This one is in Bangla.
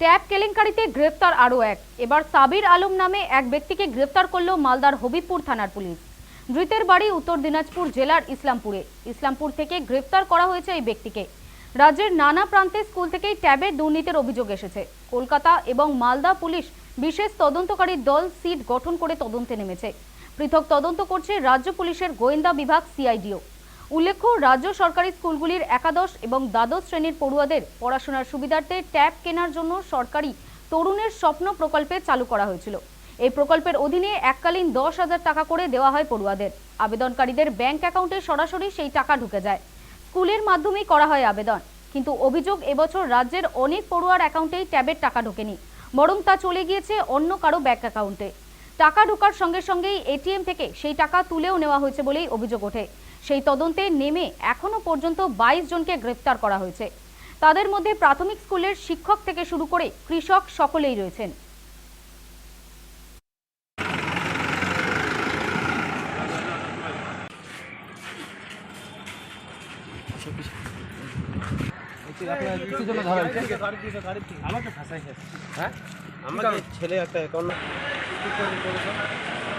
ট্যাব কেলেঙ্কারিতে গ্রেফতার আরও এক। এবার সাবির আলম নামে এক ব্যক্তিকে গ্রেফতার করল মালদার হবিবপুর থানার পুলিশ। ধৃতের বাড়ি উত্তর দিনাজপুর জেলার ইসলামপুরে। ইসলামপুর থেকে গ্রেফতার করা হয়েছে এই ব্যক্তিকে। রাজ্যের নানা প্রান্তে স্কুল থেকেই ট্যাবের দুর্নীতির অভিযোগ এসেছে। কলকাতা এবং মালদা পুলিশ বিশেষ তদন্তকারী দল সিট গঠন করে তদন্তে নেমেছে। পৃথক তদন্ত করছে রাজ্য পুলিশের গোয়েন্দা বিভাগ সিআইডিও। উল্লেখ্য, রাজ্য সরকারি স্কুলগুলির একাদশ এবং দ্বাদশ শ্রেণির পড়ুয়াদের পড়াশোনার সুবিধার্থে ট্যাব কেনার জন্য সরকারি তরুণের স্বপ্ন প্রকল্পে চালু করা হয়েছিল। এই প্রকল্পের অধীনে এককালীন দশ হাজার টাকা করে দেওয়া হয় পড়ুয়াদের। আবেদনকারীদের ব্যাংক অ্যাকাউন্টে সরাসরি সেই টাকা ঢুকে যায়। স্কুলের মাধ্যমেই করা হয় আবেদন। কিন্তু অভিযোগ, এবছর রাজ্যের অনেক পড়ুয়ার অ্যাকাউন্টেই ট্যাবের টাকা ঢোকেনি, বরং তা চলে গিয়েছে অন্য কারও ব্যাংক অ্যাকাউন্টে। টাকা ঢোকার সঙ্গে সঙ্গেই এটিএম থেকে সেই টাকা তুলেও নেওয়া হয়েছে বলেই অভিযোগ ওঠে। সেই তদন্তে নেমে এখনও পর্যন্ত বাইশ জনকে গ্রেফতার করা হয়েছে। তাদের মধ্যে প্রাথমিক স্কুলের শিক্ষক থেকে শুরু করে কৃষক সকলেই রয়েছেন। আমাকে ছেলে একটা どうぞ。